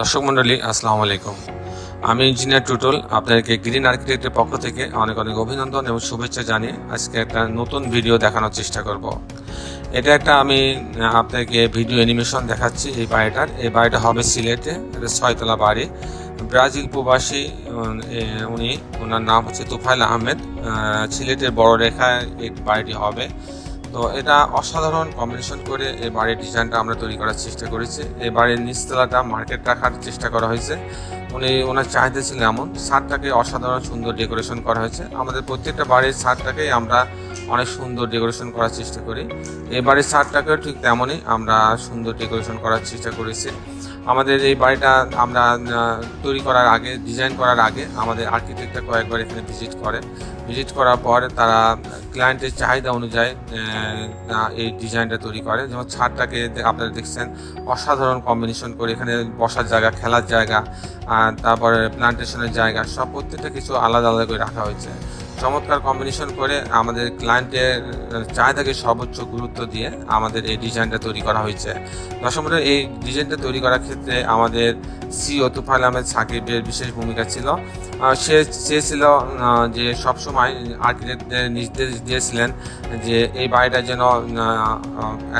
দর্শক মণ্ডলী, আসসালামু আলাইকুম। আমি ইঞ্জিনিয়ার টুটুল, আপনাদেরকে গ্রিন আর্কিটেক্টের পক্ষ থেকে অনেক অনেক অভিনন্দন এবং শুভেচ্ছা জানিয়ে আজকে একটা নতুন ভিডিও দেখানোর চেষ্টা করব। এটা একটা আমি আপনাকে ভিডিও অ্যানিমেশন দেখাচ্ছি এই বাড়িটার। এই বাড়িটা হবে সিলেটে, এটা ছয়তলা বাড়ি। ব্রাজিল প্রবাসী উনি ওনার নাম হচ্ছে তুফাইল আহমেদ। সিলেটের বড় রেখায় এই বাড়িটি হবে। তো এটা অসাধারণ কম্বিনেশন করে এই বাড়ির ডিজাইনটা আমরা তৈরি করার চেষ্টা করেছি। এই বাড়ির নিচতলাটা মার্কেট রাখার চেষ্টা করা হয়েছে। উনি ওনার চাহিদা ছিল এমন, ছাদটাকে অসাধারণ সুন্দর ডেকোরেশন করা হয়েছে। আমাদের প্রত্যেকটা বাড়ির ছাদটাকেই আমরা অনেক সুন্দর ডেকোরেশন করার চেষ্টা করি। এই বাড়ির ঠিক তেমনই আমরা সুন্দর ডেকোরেশন করার চেষ্টা করেছি। আমাদের এই বাড়িটা আমরা তৈরি করার আগে ডিজাইন করার আগে আমাদের আর্কিটেক্টরা কয়েকবার এখানে ভিজিট করে। ভিজিট করার পর তারা ক্লায়েন্টের চাহিদা অনুযায়ী এই ডিজাইনটা তৈরি করে। যেমন ছাদটাকে আপনারা দেখছেন, অসাধারণ কম্বিনেশন করে এখানে বসার জায়গা, খেলার জায়গা তারপরে প্লান্টেশনের জায়গা, সব প্রত্যেকটা কিছু আলাদা আলাদা করে রাখা হয়েছে। চমৎকার কম্বিনেশন করে আমাদের ক্লায়েন্টের চাহিদাকে সর্বোচ্চ গুরুত্ব দিয়ে আমাদের এই ডিজাইনটা তৈরি করা হয়েছে। দর্শক এই ডিজাইনটা তৈরি করার ক্ষেত্রে আমাদের সি তুফাইল আহমেদ সাকিবের বিশেষ ভূমিকা ছিল। সে চেয়েছিল যে সবসময় আর্কিটেক্টদের নির্দেশ দিয়েছিলেন যে এই বাড়িটা যেন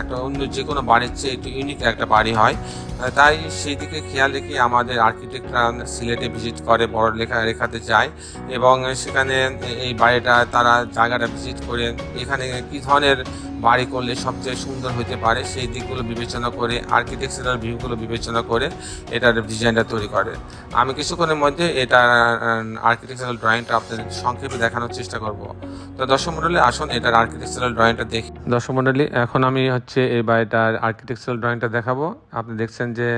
একটা অন্য যে কোনো বাড়ির চেয়ে একটু ইউনিক একটা বাড়ি হয়। তাই সেই দিকে খেয়াল রেখে আমাদের আর্কিটেক্টরা সিলেটে ভিজিট করে, বড় লেখা রেখাতে যায় এবং সেখানে এই বাড়িটা তারা জায়গাটা ভিজিট করে, এখানে কী ধরনের বাড়ি করলে সবচেয়ে সুন্দর হতে পারে সেই দিকগুলো বিবেচনা করে আর্কিটেকচারাল ভিউগুলো বিবেচনা করে এটার ডিজাইনটা তৈরি করে। আমি কিছুক্ষণের মধ্যে এটা আর্কিটেকচারাল ড্রয়িংটা আপনাদের সংক্ষেপে দেখানোর চেষ্টা করব। তো দর্শক মণ্ডলী আসুন এটার আর্কিটেকচারাল ড্রয়িংটা দেখি। দর্শক মণ্ডলী এখন আমি হচ্ছে এই বাড়িটার আর্কিটেকচারাল ড্রয়িংটা দেখাবো। আপনি দেখছেন যে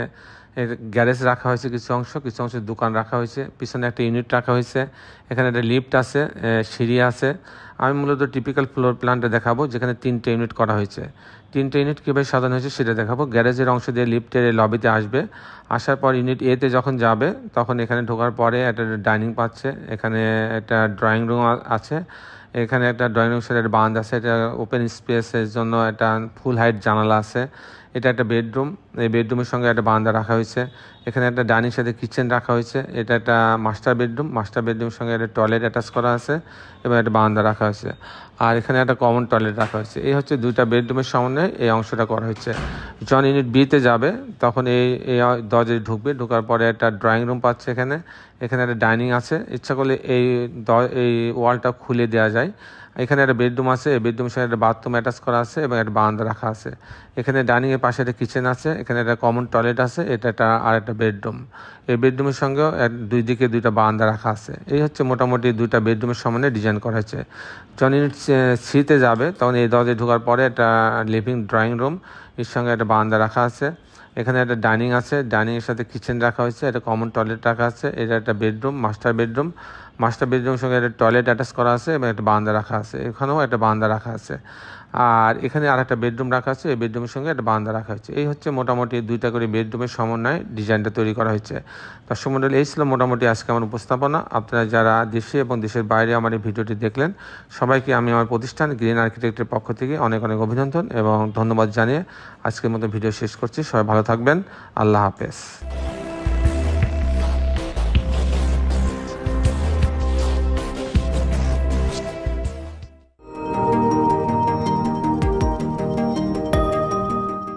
এর গ্যারেজ রাখা হয়েছে কিছু অংশ কিছু অংশ দোকান রাখা হয়েছে, পিছনে একটা ইউনিট রাখা হয়েছে, এখানে একটা লিফট আছে সিঁড়ি আছে। আমি মূলত টিপিক্যাল ফ্লোর প্ল্যানটা দেখাবো, যেখানে তিনটে ইউনিট করা হয়েছে। তিনটে ইউনিট কীভাবে সাজানো হয়েছে সেটা দেখাবো। গ্যারেজের অংশ দিয়ে লিফটের লবিতে আসবে। আসার পর ইউনিট এতে যখন যাবে, তখন এখানে ঢোকার পরে একটা ডাইনিং পাচ্ছে, এখানে একটা ড্রয়িং রুম আছে। এখানে একটা ড্রয়িং রুম সেটা বান্ধ আছে, এটা ওপেন স্পেসের জন্য একটা ফুল হাইট জানালা আছে। এটা একটা বেডরুম। এই বেডরুমের সঙ্গে একটা বারান্দা রাখা হয়েছে। এখানে একটা ডাইনিং সাথে কিচেন রাখা হয়েছে। এটা একটা মাস্টার বেডরুম। মাস্টার বেডরুমের সঙ্গে একটা টয়লেট অ্যাটাচ করা আছে এবং একটা বারান্দা রাখা হয়েছে। আর এখানে একটা কমন টয়লেট রাখা হয়েছে। এই হচ্ছে দুইটা বেডরুমের সমন্বয়ে এই অংশটা করা হয়েছে। যখন ইউনিট বিতে যাবে, তখন এই এই দরজায় ঢুকবে। ঢোকার পরে একটা ড্রয়িং রুম পাচ্ছে এখানে। এখানে একটা ডাইনিং আছে। ইচ্ছা করলে এই এই ওয়ালটা খুলে দেওয়া যায়। এখানে একটা বেডরুম আছে বেডরুমের সঙ্গে একটা বাথরুম অ্যাটাচ করা আছে এবং একটা বারান্দা রাখা আছে। এখানে ডাইনিং এর পাশে একটা কিচেন আছে, এখানে একটা কমন টয়লেট আছে, এটা একটা আর একটা বেডরুম। এই বেডরুমের সঙ্গেও দুই দিকে দুইটা বারান্দা রাখা আছে। এই হচ্ছে মোটামুটি দুইটা বেডরুমের সমানে ডিজাইন করা হয়েছে। যখন ইউনিট সিতে যাবে, তখন এই দরজায় ঢোকার পরে একটা লিভিং ড্রয়িং রুম এর সঙ্গে একটা বারান্দা রাখা আছে। এখানে একটা ডাইনিং আছে। ডাইনিং এর সাথে কিচেন রাখা হয়েছে। একটা কমন টয়লেট রাখা আছে। এটা একটা বেডরুম, মাস্টার বেডরুম। মাস্টার বেডরুমের সঙ্গে একটা টয়লেট অ্যাটাচ করা আছে এবং একটা বারান্দা রাখা আছে। এখানেও একটা বারান্দা রাখা আছে। আর এখানে আর একটা বেডরুম রাখা আছে, এই বেডরুমের সঙ্গে একটা বান্দা রাখা হয়েছে। এই হচ্ছে মোটামুটি দুইটা করে বেডরুমের সমন্বয়ে ডিজাইনটা তৈরি করা হয়েছে। দর্শক মণ্ডলী এই ছিল মোটামুটি আজকে আমার উপস্থাপনা। আপনারা যারা দেশে এবং দেশের বাইরে আমার এই ভিডিওটি দেখলেন, সবাইকে আমি আমার প্রতিষ্ঠান গ্রিন আর্কিটেক্টের পক্ষ থেকে অনেক অনেক অভিনন্দন এবং ধন্যবাদ জানিয়ে আজকের মতো ভিডিও শেষ করছি। সবাই ভালো থাকবেন। আল্লাহ হাফেজ।